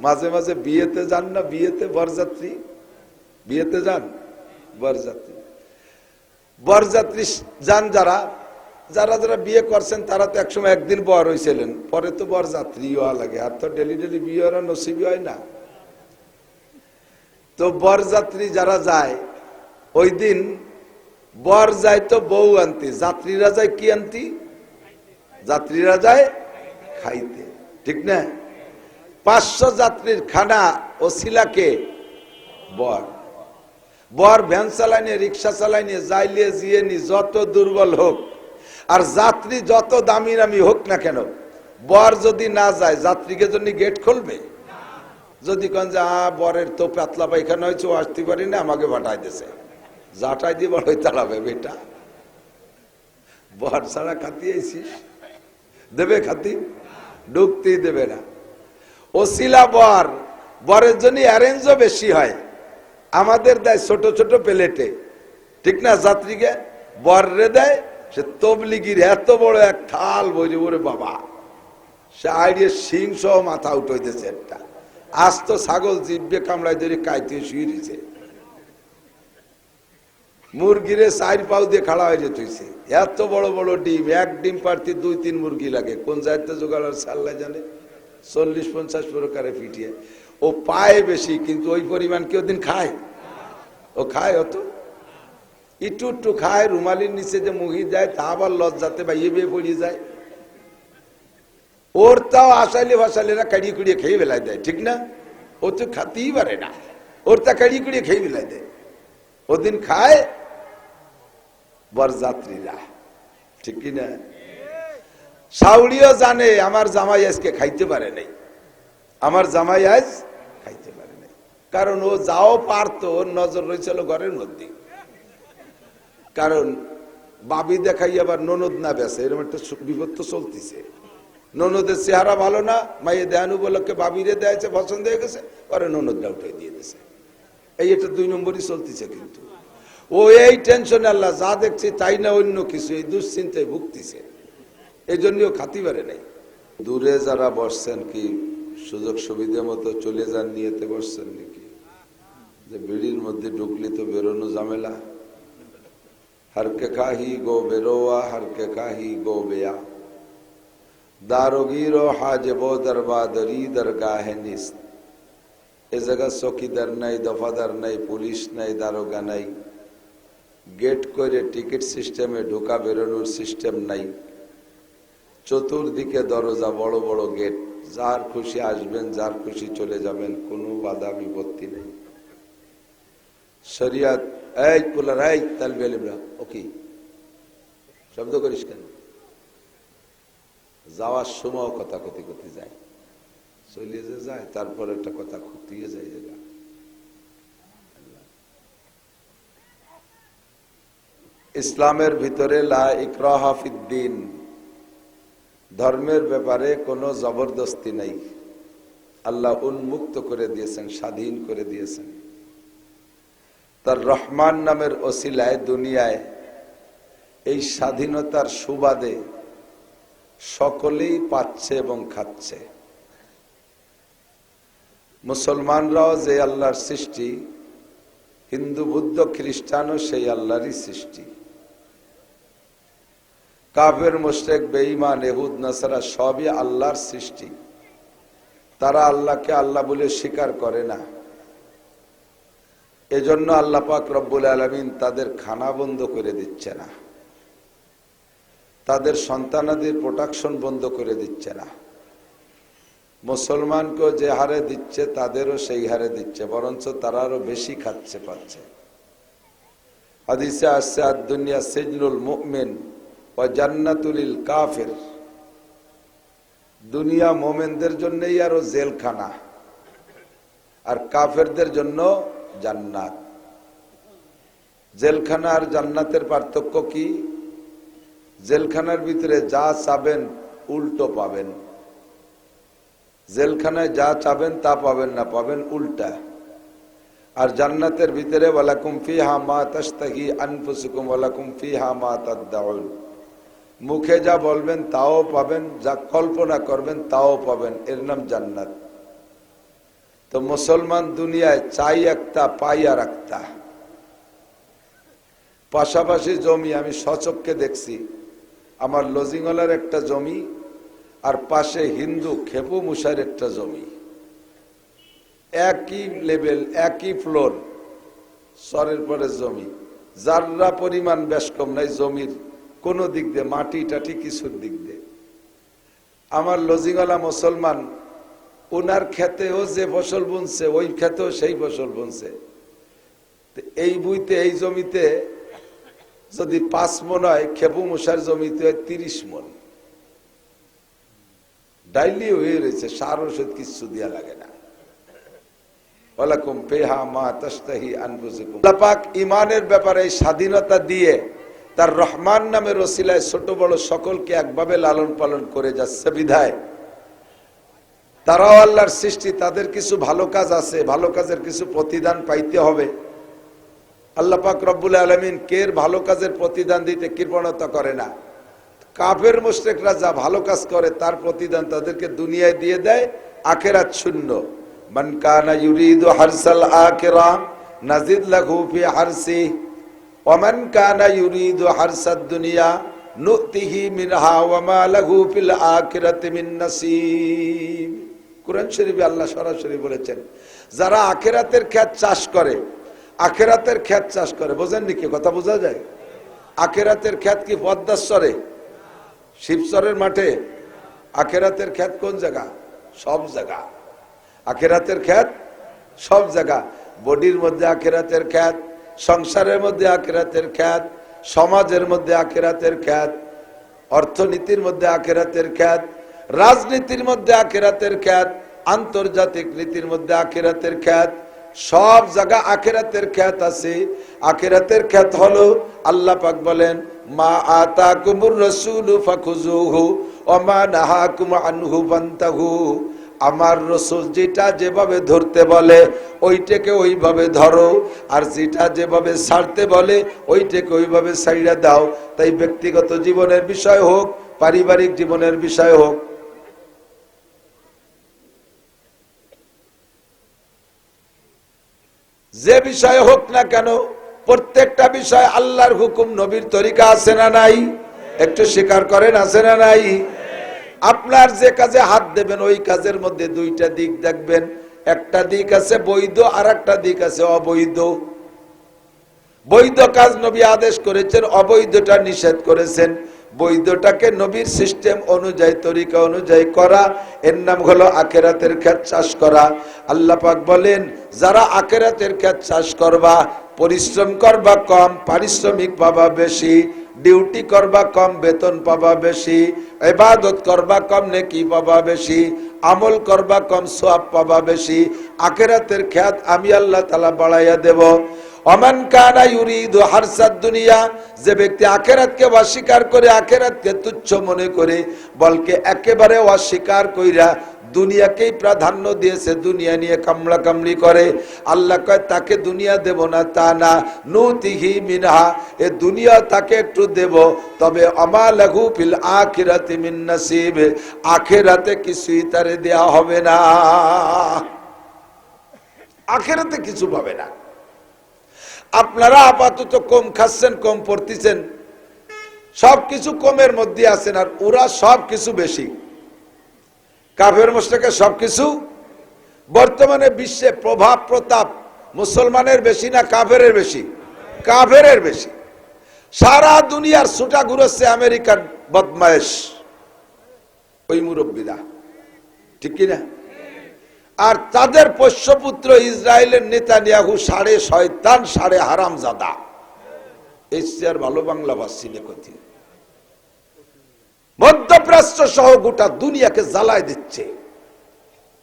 মাঝে মাঝে বিয়েতে যান না, বিয়েতে বরযাত্রী। বিয়েতে যান, বরযাত্রী। বরযাত্রী যান যারা যারা যারা বিয়ে করছেন, তারা তো একসময় একদিন বর হয়েছিলেন পরে তো বরযাত্রী হওয়া লাগে। আর তো ডেলি ডেলি বিয়ে হওয়ার নসিবি হয় না। তো বরযাত্রী যারা যায়, ওই দিন বর যায় তো বউ আনতে। যাত্রীরা যায় কি আনতি? যাত্রীরা যায় খাইতে। ঠিক না? পাঁচশো যাত্রীর খানা ও শিলাকে বর। বর ভ্যান চালাইনি রিক্সা চালাইনি যাইলে জিয়ে নি, যত দুর্বল হোক, আর যাত্রী যত দামি দামি হোক না কেন, বর যদি না যায়, যাত্রীকে জন্য গেট খুলবে? যদি কন যে, আ, বরের তো পাতলা পায়খানা হয়েছে, ও আসতে পারি না, আমাকে ভাটাই দিছে। জাটাই দিয়ে বড় তাড়াবে বেটা। বর ছাড়া খাতি আইসিস দেবে খাতি? ঢুকতেই দেবে না। ওসিলা বর, বরের জন্য অ্যারেঞ্জও বেশি হয়। আমাদের দেয় ছোট ছোট প্লেটে। ঠিক না, যাত্রীকে? বররে দেয়, সে তবলিগির এত বড় এক থাল বইরে বলে বাবা। সে আইডিয়ে সিং সহ মাথা উঠাইতেছে একটা। আজ তো ছাগল জিব্বে কামড়ায় ধরে কাইতে শুয়ে দিছে মুরগিরে চার পাও দিয়ে খাড়া হয়ে যেতেছে এত বড় বড় ডিম, এক ডিম পারতে দুই তিন মুরগি লাগে। কোন জায়গাতে জোগাড় সাল্লা জানে? চল্লিশ পঞ্চাশ প্রকারে ফিটিয়ে ও পায় বেশি, কিন্তু ওই পরিমাণ কেউ দিন খায়? ও খায় অত? একটু একটু খায়, রুমালির নিচে যে মুহি যায়, তা আবার লজ্জাতে বা ইয়ে বেয়ে পড়িয়ে যায়। ওর তাও আসাইলে ফাসাইলেরা কাড়িয়ে কুড়িয়ে খেয়ে বেলায় দেয়, ঠিক না? ও তো খাতেই পারে না। ওর তা কাড়িয়ে কুড়িয়ে খেয়ে বেলায় দেয়। ওদিন খায় বরযাত্রীরা, ঠিক কিনা সাউরিও জানে, আমার জামাই আজকে খাইতে পারে নাই। আমার জামাই আজ খাইতে পারে নাই। কারণ ও যাও পারতো, ওর নজর রয়েছিল ঘরের মধ্যে। কারণ বাবি দেখাই আবার ননদ না বেসে এরকম একটা বিপদ তো চলতেছে। ননদের চেহারা ভালো না মাইয়ে দেয়ানু বলকে বাবিরে দেয়াছে পছন্দ হয়ে গেছে, পরে ননদটা উঠে দিয়ে দিয়েছে। এই এটা দুই নম্বরই চলতেছে কিন্তু। ও এই টেনশন আল্লাহ যা দেখছে তাই না অন্য কিছু, এই দুশ্চিন্তায় ভুগতেছে। এই জন্যও খাতি পারে নাই। দূরে যারা বসছেন কি, সুযোগ সুবিধা মতো চলে যান, নিয়েতে বসছেন নাকি? যে বিড়ির মধ্যে ঢুকলে তো বেরোনো ঝামেলা। হরকে কাহি গো বেরোয়া, হরকে কাহি গো বেয়া। দারোগিরো হাজবো দরবাদরি দরগাহে নিস্ত। এ জায়গা চকিদার নাই, দফাদার নাই, পুলিশ নাই, দারোগা নাই। গেট করে টিকিট সিস্টেমে ঢোকা বেরোনোর সিস্টেম নাই। চতুর্দিকে দরজা, বড় বড় গেট। যার খুশি আসবেন, যার খুশি চলে যাবেন, কোনো বাধা বিপত্তি নেই। শরিয়াত, এই কুলার, এই তালবি ওকে শব্দ করিস কেন? যাওয়ার সময় কথা কথি করতে যায়। চলিয়ে যে যায়, তারপর একটা কথা খুঁটিয়ে যায় জায়গা ইসলামের ভিতরে লা ইকরাহাফিদ্দিন ধর্মের ব্যাপারে কোনো জবরদস্তি নাই। আল্লাহ উন্মুক্ত করে দিয়েছেন, স্বাধীন করে দিয়েছেন। তার রহমান নামের ওসিলায়, দুনিয়ায় এই স্বাধীনতার সুবাদে সকলেই পাচ্ছে এবং খাচ্ছে। মুসলমানরাও যে আল্লাহর সৃষ্টি, হিন্দু, বুদ্ধ, খ্রিস্টানও সেই আল্লাহরই সৃষ্টি। কাফের, মুশরেক, বেঈমান এহুদ নাসারা সবই আল্লাহর সৃষ্টি। তারা আল্লাহকে আল্লাহ বলে স্বীকার করে না। এজন্য আল্লাহ পাক রব্বুল আলমিন তাদের খানা বন্ধ করে দিচ্ছে না। তাদের সন্তানাদের প্রোটাকশন বন্ধ করে দিচ্ছে না। মুসলমানকেও যে হারে দিচ্ছে, তাদেরও সেই হারে দিচ্ছে, বরঞ্চ তারা আরও বেশি খাচ্ছে পাচ্ছে। হাদিসে আসছে আর দুনিয়া সেজনুল মুমিন। জান্নাতুলিল কাফের। দুনিয়া মোমেনদের জন্যই আরও জেলখানা। আর কাফেরদের জন্য জান্নাত। জেলখানা আর জান্নাতের পার্থক্য কি? জেলখানার ভিতরে যা চাবেন, উল্টো পাবেন। জেলখানায় যা চাবেন, তা পাবেন না, পাবেন উল্টা। আর জান্নাতের ভিতরে, ওয়ালাকুম ফিহা মা তাস্তাহি আনফুসুকুম, ওয়ালাকুম ফিহা মা তাদদাউন। মুখে যা বলবেন, তাও পাবেন, যা কল্পনা করবেন, তাও পাবেন। এর নাম জান্নাত। তো মুসলমান দুনিয়ায় চাই একটা, পাই আর একটা। পাশাপাশি জমি, আমি সচককে দেখছি। আমার লজিংওয়ালার একটা জমি, আর পাশে হিন্দু খেপু মুসার একটা জমি। একই লেভেল, একই ফ্লোর সরের পরে জমি। যাররা পরিমাণ বেশ কম নাই, জমির কোনো দিক দিয়ে, মাটি টাটি কিছুর দিক দিয়ে। আমার লজিংওয়ালা মুসলমান ওনার ক্ষেতেও যে ফসল বুনছে, ওই ক্ষেতেও সেই ফসল বুনছে। এই বুইতে, এই জমিতে যদি পাঁচ মন হয়, খেপু মশার জমিতে হয় তিরিশ মন। ডাইলি হয়ে রয়েছে, সার ওষুধ কিছু দিয়া লাগে না। ওয়ালাকুম পেহা মা তাস্তাহি পাক ইমানের ব্যাপারে স্বাধীনতা দিয়ে তার রহমান নামের রসিলায় ছোট বড় সকলকে একভাবে লালন পালন করে যাচ্ছে বিধায়। তারাও আল্লাহর সৃষ্টি, তাদের কিছু ভালো কাজ আছে, ভালো কাজের কিছু প্রতিদান পাইতে হবে। আল্লাহ পাক রব্বুল আলমিন কের ভালো কাজের প্রতিদান দিতে কৃপণতা করে না। কাফের মুশরিকরা যা ভালো কাজ করে, তার প্রতিদান তাদেরকে দুনিয়ায় দিয়ে দেয়, আখেরাত শূন্য। মান কানা ইউরিদু হারসাল আখিরা নাজিদ লাহু ফি হারসি। ওয়া কানা ইউরিদু হারসাদ দুনিয়া, নুতিহি মিনহা ওয়া মা লাহু ফিল আখিরাতি মিন নাসিব কোরআন শরীফে আল্লাহ সরাসরি বলেছেন, যারা আখেরাতের ক্ষেত চাষ করে, আখেরাতের ক্ষেত চাষ করে বোঝেননি কি কথা বোঝা যায়? আখেরাতের ক্ষেত কি পদ্মাশ্বরে শিবচরের মাঠে? আখেরাতের ক্ষেত কোন জায়গা? সব জায়গা। আখেরাতের ক্ষেত সব জায়গা। বডির মধ্যে আখেরাতের খ্যাত সংসারের মধ্যে আখেরাতের খ্যাত, সমাজের মধ্যে আখেরাতের খ্যাত, অর্থনীতির মধ্যে আখেরাতের খ্যাত, রাজনীতির মধ্যে আখেরাতের খ্যাত, আন্তর্জাতিক নীতির মধ্যে আখেরাতের খ্যাত, সব জায়গা আখেরাতের খ্যাত আছে। আখেরাতের খ্যাত হলো আল্লাহ পাক বলেন, মা আতা কুমুর রসুল ফাখুজুহু ওমা নাহাকুম আনহু ফান্তাহু। আমার রসুল যেটা যেভাবে ধরতে বলে, ওইটাকে ওইভাবে ধরো। আর যেটা যেভাবে ছাড়তে বলে, ওইটাকে ওইভাবে ছাইড়া দাও। তাই ব্যক্তিগত জীবনের বিষয় হোক, পারিবারিক জীবনের বিষয় হোক। যে বিষয় হোক না কেন, প্রত্যেকটা বিষয় আল্লাহর হুকুম, নবীর তরিকা আছে না নাই? একটু স্বীকার করেন, আছে না নাই? আপনার যে কাজে হাত দেবেন, ওই কাজের মধ্যে দুইটা দিক দেখবেন। একটা দিক আছে বৈধ আর একটা দিক আছে অবৈধ। বৈধ কাজ নবী আদেশ করেছেন, অবৈধটা নিষেধ করেছেন। বৈধটাকে নবীর সিস্টেম অনুযায়ী, তরিকা অনুযায়ী করা। এর নাম হলো আখেরাতের ক্ষেত চাষ করা। আল্লাহ পাক বলেন, যারা আখেরাতের ক্ষেত চাষ করবা, পরিশ্রম করবা কম, পারিশ্রমিক পাবা বেশি। ডিউটি করবা কম, বেতন পাবা বেশি এবাদত করবা কম, নেকি পাবা বেশি, আমল করবা কম সোয়াব পাবা বেশি। আখেরাতের খ্যাত আমি আল্লাহ তালা বাড়াইয়া দেব। অমান কানা ইউরিদু হারসাদ দুনিয়া, যে ব্যক্তি আখেরাতকে অস্বীকার করে, আখেরাতকে তুচ্ছ মনে করে, বলকে একেবারে অস্বীকার কইরা দুনিয়াকেই প্রাধান্য দিয়েছে, দুনিয়া নিয়ে কামড়া কামড়ি করে। আল্লাহ কয়, তাকে দুনিয়া দেব না, তা না। নুতিহি মিনহা, এ দুনিয়া তাকে একটু দেব। তবে আমা লাঘু ফিল আখিরাতি মিন নাসিব, আখেরাতে কিছুই তারে দেয়া হবে না। আখেরাতে কিছু পাবে না। আপনারা আপাতত কম খাচ্ছেন, কম পড়তেছেন। সবকিছু কমের মধ্যে আছেন আর ওরা সব কিছু বেশি। কাফের মোস্তাকে সবকিছু। বর্তমানে বিশ্বে প্রভাব, প্রতাপ মুসলমানের বেশি না কাফেরের বেশি? কাফেরের বেশি। সারা দুনিয়ার ছুটা ঘুরছে আমেরিকার বদমায়েশ, ওই মুরব্বীরা। ঠিক কিনা? আর তাদের পোষ্যপুত্র ইসরায়েলের নেতা নিয়াহু সাড়ে শয়তান, সাড়ে হারাম জাদা এসিয়ার ভালো বাংলা ভাষী কথি মধ্যপ্রাচ্য সহ গোটা দুনিয়াকে জ্বালায় দিচ্ছে।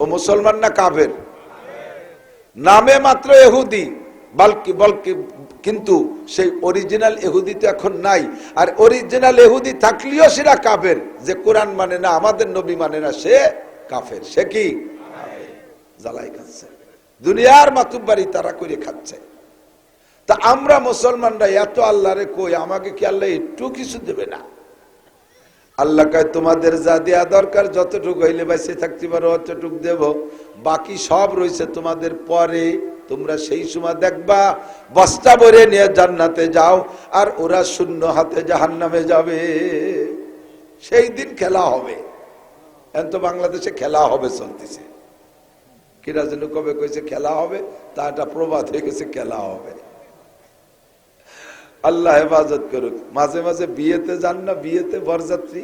ও মুসলমান না কাবের নামে মাত্র এহুদি। বালকি, বলকি, কিন্তু সেই অরিজিনাল এহুদি তো এখন নাই। আর অরিজিনাল এহুদি থাকলেও সেটা কাফের। যে কোরআন মানে না, আমাদের নবী মানে না, সে কাফের। সে কি? জ্বালাই খাচ্ছে। দুনিয়ার মাতুব্বারি তারা করে খাচ্ছে। তা আমরা মুসলমানরা এত আল্লাহরে কই, আমাকে কি আল্লাহ একটু কিছু দেবে না? আল্লাহ কয়, তোমাদের যা দেওয়া দরকার, যতটুকু হইলে বাইসে থাকতে পারো, অতটুক দেব। বাকি সব রয়েছে তোমাদের পরে, তোমরা সেই সময় দেখবা। বস্তা ভরে নিয়ে জান্নাতে যাও, আর ওরা শূন্য হাতে জাহান্নামে যাবে। সেই দিন খেলা হবে। এখন তো বাংলাদেশে খেলা হবে চলতেছে। কিরা যেন কবে কইছে খেলা হবে তা একটা প্রবাদ হয়ে গেছে, খেলা হবে। আল্লাহ হেফাজত করুক। মাঝে মাঝে বিয়েতে যান না, বিয়েতে বরযাত্রী?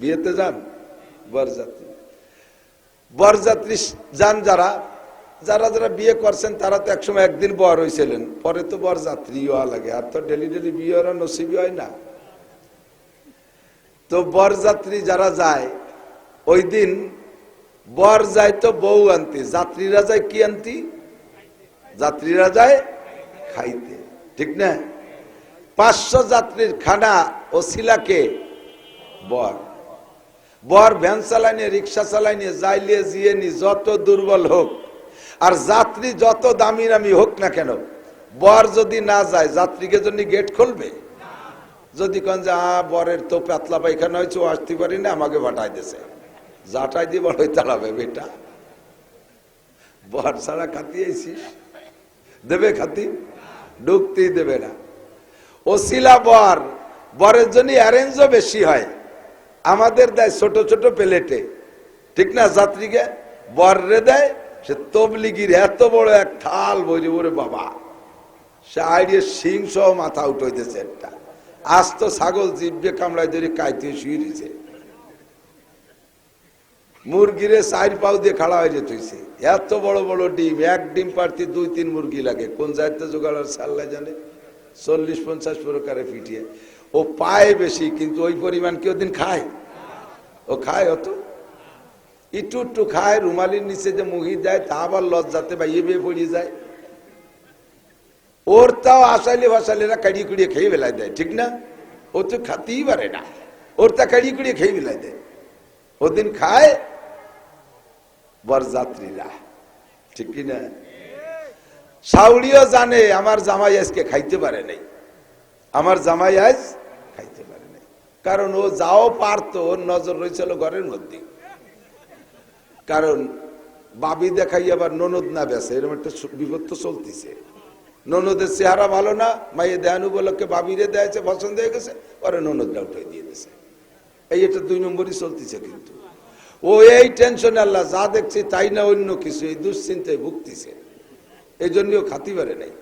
বিয়েতে যান? বরযাত্রী। বরযাত্রী যান যারা যারা যারা বিয়ে করছেন তারা তো একসময় একদিন বর হয়েছিলেন পরে তো বরযাত্রী হওয়া লাগে। আর তো ডেলি ডেলি বিয়ে ওরা নসিবি হয় না। তো বরযাত্রী যারা যায়, ওই দিন বর যায় তো বউ আনতে। যাত্রীরা যায় কি আনতি? যাত্রীরা যায় খাইতে। ঠিক না? পাঁচশো যাত্রীর খানা ও শিলাকে বর। বর ভ্যান চালাইনে, রিক্সা চালাইনে, যাইলে জিয়ে নি যত দুর্বল হোক, আর যাত্রী যত দামি দামি হোক না কেন, বর যদি না যায়, যাত্রীকে জন্য গেট খুলবে? যদি কন যে, আ, বরের তো পাতলা পায়খানা হয়েছে, ও আসতে পারি না, আমাকে বাটাই দিছে। জাটাই দিয়ে বড় তাড়াবে বেটা। বর ছাড়া খাতিয়েছিস দেবে খাতি? ঢুকতেই দেবে না। ওসিলা বর, বরের জন্য অ্যারেঞ্জও বেশি হয়। আমাদের দেয় ছোট ছোট প্লেটে। ঠিক না, যাত্রীকে? বররে দেয়, সে তবলিগির এত বড় এক থাল বলি ওরে বাবা। সে আইডিয়ে সিং সহ মাথা উঠাইতেছে একটা। আজ তো ছাগল জিভে কামড়ায় ধরে কাইতে শুয়ে দিছে মুরগিরে চার পাও দিয়ে খাড়া হয়ে যেতেছে এত বড় বড় ডিম, এক ডিম পারতি দুই তিন মুরগি লাগে। কোন জায়গাতে জোগাড় আর সাল্লা জানে? চল্লিশ পঞ্চাশ প্রকারে ফিটিয়ে ও পায় বেশি, কিন্তু ওই পরিমাণ কেউ দিন খায়। ও খায় অত। একটু একটু খায়, রুমালির নিচে যে মুহি দেয় তা আবার লজ্জাতে বা ইয়ে পড়িয়ে যায়। ওর তাও আসাইলে ফাসাইলেরা কাড়িয়ে কুড়িয়ে খেয়ে বেলায় দেয়, ঠিক না? ও তো খাতেই পারে না। ওর তা কাড়িয়ে কুড়িয়ে খেয়ে বেলায় দেয়। ওদিন খায় বরযাত্রীরা, ঠিক কি না? সাউরিও জানে, আমার জামাই আজকে খাইতে পারে নাই। আমার জামাই আজ খাইতে পারে নাই। কারণ ও যাও পারতো, ওর নজর রয়েছিল ঘরের মধ্যে। কারণ বাবি দেখাই আবার ননদ না বেসে এরকম একটা সু- বিপদ তো চলতেছে। ননদের চেহারা ভালো না মাইয়ে দেয়ান উপলক্ষে বাবিরে দেয়াছে, পছন্দ হয়ে গেছে, পরে ননদরা উঠে দিয়ে দিছে এই এটা দুই নম্বরই চলতেছে কিন্তু। ও এই টেনশনে আল্লাহ যা দেখছি তাই না অন্য কিছু, এই দুশ্চিন্তায় ভুগতেছে। এই জন্যও খাতি পারে নাই।